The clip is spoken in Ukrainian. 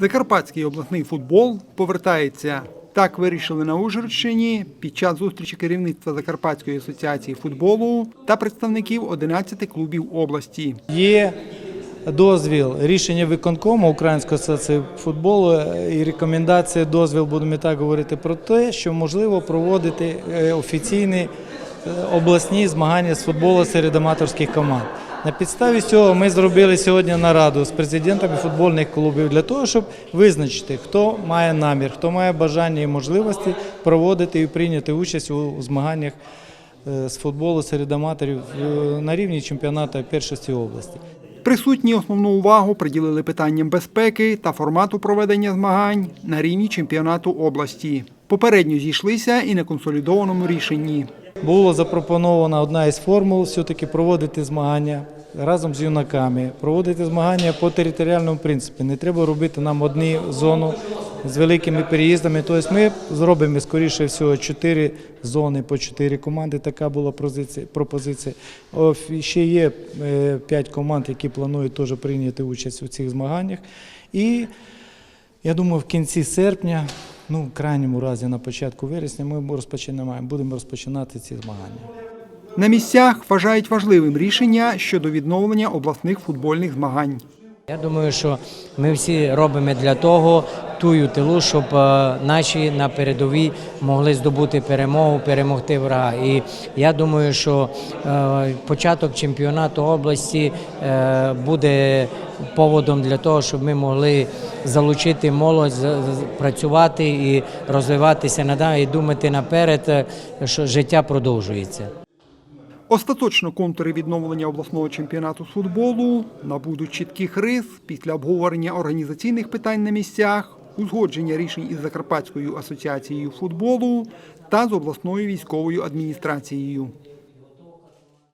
Закарпатський обласний футбол повертається. Так вирішили на Ужгородщині під час зустрічі керівництва Закарпатської асоціації футболу та представників 11 клубів області. Є дозвіл рішення виконкому Української асоціації футболу е, і рекомендація, дозвіл, будемо так говорити, про те, що можливо проводити е, офіційні е, обласні змагання з футболу серед аматорських команд. На підставі цього ми зробили сьогодні нараду з президентами футбольних клубів для того, щоб визначити, хто має намір, хто має бажання і можливості проводити і прийняти участь у змаганнях е, з футболу серед аматорів е, на рівні чемпіонату першості області. Присутні основну увагу приділили питанням безпеки та формату проведення змагань на рівні чемпіонату області. Попередньо зійшлися і на консолідованому рішенні. Було запропонована одна із формул все-таки проводити змагання разом з юнаками, проводити змагання по територіальному принципі. Не треба робити нам одну зону з великими переїздами. Тобто ми зробимо скоріше всього чотири зони по чотири команди. Така була пропозиція. Ще є е, п'ять команд, які планують теж прийняти участь у цих змаганнях. І я думаю, в кінці серпня, ну в крайньому разі на початку вересня, ми розпочинаємо, будемо розпочинати ці змагання. На місцях вважають важливим рішення щодо відновлення обласних футбольних змагань. Я думаю, що ми всі робимо для того тую тилу, щоб е, наші на передовій могли здобути перемогу, перемогти врага. І я думаю, що е, початок чемпіонату області е, буде поводом для того, щоб ми могли залучити молодь, працювати і розвиватися надалі, і думати наперед, що життя продовжується. Остаточно контури відновлення обласного чемпіонату з футболу набудуть чітких рис після обговорення організаційних питань на місцях, узгодження рішень із Закарпатською асоціацією футболу та з обласною військовою адміністрацією.